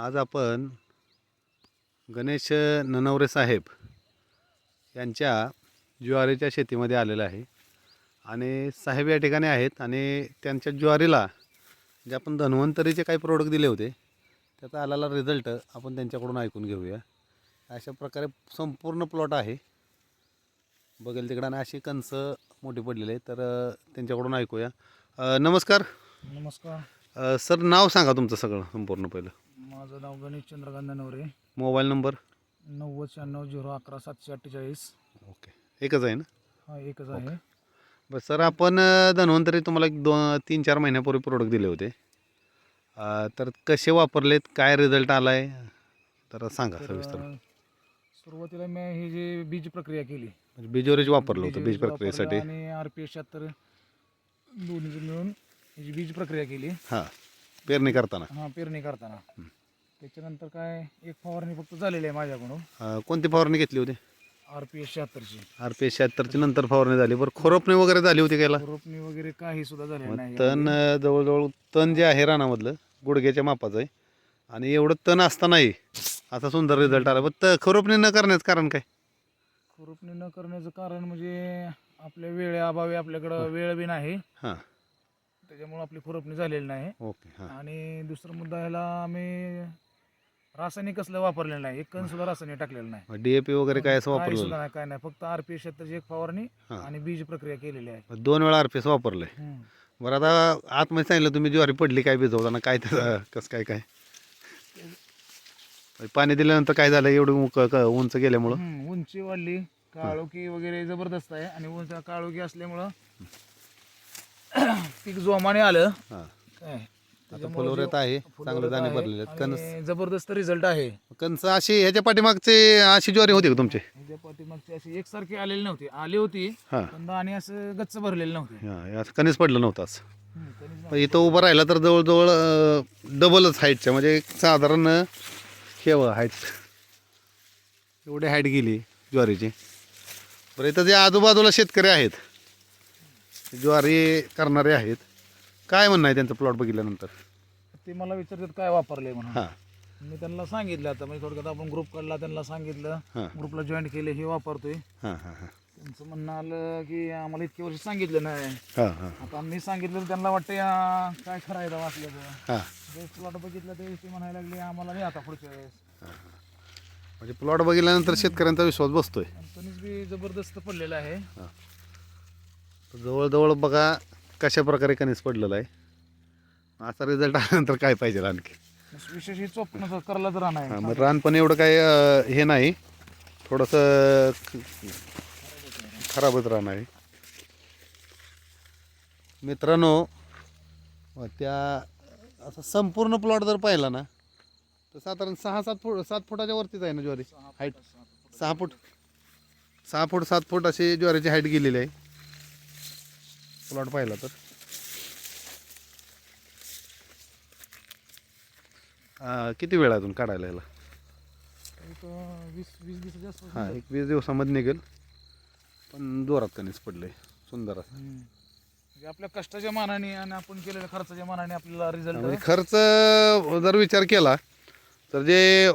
आज आपण गणेश ननवरे साहेब यांच्या ज्वारीच्या शेतीमध्ये आलेलं आहे. आणि साहेब या ठिकाणी आहेत आणि त्यांच्या ज्वारीला जे आपण धन्वंतरीचे काही प्रोडक्ट दिले होते त्याचा आलेला रिझल्ट आपण त्यांच्याकडून ऐकून घेऊया. अशा प्रकारे संपूर्ण प्लॉट आहे. बघेल तिकडं आणि अशी कणस मोठी पडलेली आहे तर त्यांच्याकडून ऐकूया. नमस्कार. नमस्कार. सर नाव सांगा तुमचं सगळं संपूर्ण पहिलं. माझं नाव गणेश चंद्रकांत नवरे. Mobile number? नव्वद शहाण्णव झिरो अकरा सातशे अठ्ठेचाळीस. ओके. एकच आहे ना? हा एकच आहे. बरं सर आपण अ, धन्वंतरी तुम्हाला एक दोन तीन चार महिन्यापूर्वी प्रोडक्ट दिले होते. अ, तर कसे वापरलेत? काय रिझल्ट आला आहे तर सांगा तर सविस्तर. अं, सुरुवातीला मी ही जी बीज प्रक्रिया केली. म्हणजे बीजवरीच वापरलं होतं बीज वापरलं प्रक्रियेसाठी. आणि आर पी एस शहात्तर दोन्हीचं मिळून ही जी बीज प्रक्रिया केली. हां. पेरणी करताना. हा पेरणी करताना. त्याच्यानंतर काय एक फवारणी फक्त झालेली आहे माझ्याकडून. अ, कोणती फवारणी घेतली होती? आर पी एस शहात्तरची. आर पी एस शहात्तरची नंतर फवारणी झाली. बरं खोरोपणी वगैरे झाली होती कायला? रोपणी वगैरे काही सुद्धा झालेलं मग नाही. तण अ, जवळजवळ तण जे आहे रानामधलं गुडघ्याच्या मापाचं आहे. आणि एवढं तण असतानाही असा सुंदर रिझल्ट आला. पण त खरोपणी न करण्याचं कारण काय? रोपणी न करण्याचं कारण म्हणजे आपल्या वेळेअभावी आपल्याकडं वेळ बी नाही. हां. त्याच्यामुळे आपली खुरपणी झालेली नाही. ओके हां. आणि दुसरं मुद्दा ह्याला आम्ही रासायनिक कसलं वापरलेलं नाही. एक कण सुद्धा रासायनिक टाकलेलं नाही. डी ए पी वगैरे काय असं काही वापरलं सुद्धा नाही. काय नाही. फक्त आर पी शेताची एक फवारणी हां. आणि बीज प्रक्रिया केलेली आहे. दोन वेळा आर पी एस वापरलंय. हम्म. बरं आता आतमध्ये सांगितलं तुम्ही ज्वारी पडली काय भिजवताना काय त्याचं कसं काय काय? पाणी दिल्यानंतर काय झालं? एवढं उक- क- उंच गेल्यामुळं? हम्म, उंची वाढली. काळोखी वगैरे जबरदस्त आहे. आणि उंच काळोखी असल्यामुळं पीक जोमाने आलं. हां. काय? आता त्याच्यामुळं फुलवर येत जे- आहे चांगले दाणे भरलेले आहेत. कणस आणि जबरदस्त रिझल्ट आहे. कणस अशी ह्याच्या पाठीमागचे अशी ज्वारी होती का तुमची? पाठीमागची अशी एकसारखी आलेली नव्हती. आली होती हां. पण दाणे असं गच्च भरलेले नव्हते. हां कणीस पडलं नव्हतं हम्म, पण इथं उभं राहिला तर जवळजवळ डबलच हाईटच्या म्हणजे एक साधारण हे हाईट एवढी हाईट गेली ज्वारीची. बरं इथं जे आजूबाजूला शेतकरी आहेत ज्वारी करणारे आहेत काय म्हणणं आहे त्यांचं प्लॉट बघितल्यानंतर? ते मला विचारतात काय वापरले म्हणून. हां. मी त्यांना सांगितलं आता म्हणजे थोडक्यात आपण ग्रुप काढला त्यांना सांगितलं हां. ग्रुपला जॉईन केले हे वापरतोय. हां हां हां. त्यांचं म्हणणं आलं की आम्हाला इतके वर्ष सांगितलं नाही. हां हां. आता मी सांगितलं तर त्यांना वाटतं या काय खरायचं वाचल्याचं हां. जे प्लॉट बघितलं ते ते म्हणायला लागले आम्हाला नाही आता पुढच्या वेळेस. म्हणजे प्लॉट बघितल्यानंतर शेतकऱ्यांचा विश्वास बसतोय. आणि बी जबरदस्त पडलेलं आहे. जवळजवळ बघा कशा प्रकारे कणीस पडलेलं आहे? असा रिझल्ट आल्यानंतर काय पाहिजे आणखी? विशेष हे करला तर हा, मग रान पण एवढं काय अं, हे नाही. थोडंसं ख- खराबच रान आहे. मित्रांनो अं, त्या असं संपूर्ण प्लॉट जर पाहिला ना तर साधारण सहा सात फूट सात फुटाच्या वरतीच आहे ना ज्वारी? हाईट सहा फूट. सहा फूट सात फूट अशी ज्वारीची हाईट गेलेली आहे. प्लॉट पाहिला तर. अं, किती वेळ अजून काढायला याला एक वीस वीस दिवसाच्या आसपास. हा एक वीस दिवसामध्ये निघेल. पण जोरात कणीस पडले? सुंदर असं. हम्म. म्हणजे आपल्या कष्टाच्या मानाने आणि आपण केलेल्या खर्चाच्या मानाने आपल्याला म्हणजे रिझल्ट खर्च जर विचार केला तर जे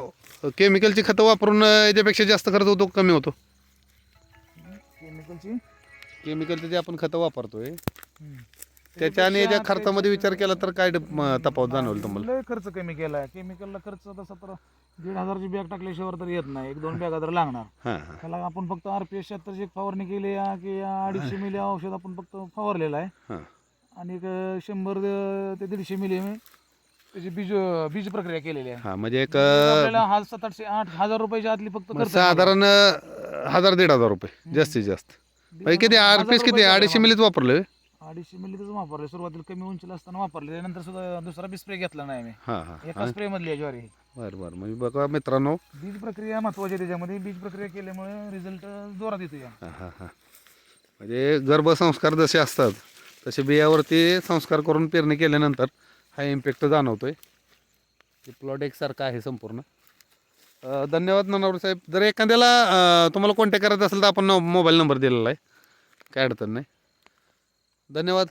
केमिकलची खतं वापरून याच्यापेक्षा जास्त खर्च होतो कमी होतो? केमिकलची केमिकलचे जे आपण खतं वापरतोय त्याच्या आणि याच्या खर्चामध्ये विचार केला तर काय म- तफावत जाणवलं तुम्हाला? लय खर्च कमी केलाय केमिकलला खर्च तसा तर दीड हजारची बॅग टाकल्याशिवाय तर येत नाही. एक दोन बॅगा तर लागणार. हां हां. त्याला आपण फक्त आर पी एस शहात्तरची एक फवारणी केली आहे की अडीचशे मिली औषध आपण फक्त फवारलेलं आहे. हां. आणि एक शंभर ते दीडशे मिली त्याची बीज बीज प्रक्रिया केलेली आहे. हां म्हणजे एक आपल्याला हा सात आठशे आठ हजार रुपयाच्या आतली फक्त खर्च साधारण अं, हजार दीड हजार रुपये. जास्तीत जास्त. म्हणजे किती आर पी एस किती अडीचशे मिलीच वापरले अडीचशे मिली तर वापरले सुरुवातीला कमी उंचीला असताना वापरले त्यानंतर सुद्धा दुसरा बी स्प्रे घेतला नाही मी हां हां. एका स्प्रे मधली आहे ज्वारी. बरं बरं. म्हणजे बघा मित्रांनो. बीज प्रक्रिया महत्वाची आहे त्याच्यामध्ये. बीज प्रक्रिया केल्यामुळे रिझल्ट जोरात येतो या हां हां हां. म्हणजे गर्भसंस्कार जसे असतात तसे बियावरती संस्कार करून पेरणी केल्यानंतर हा इम्पॅक्ट जाणवतोय. प्लॉट एकसारखा आहे संपूर्ण. धन्यवाद ननावर साहेब. जर एखाद्याला तुम्हाला कॉन्टॅक्ट करायचं असेल तर आपण मोबाईल नंबर दिलेला आहे. काय अडचण नाही. धन्यवाद.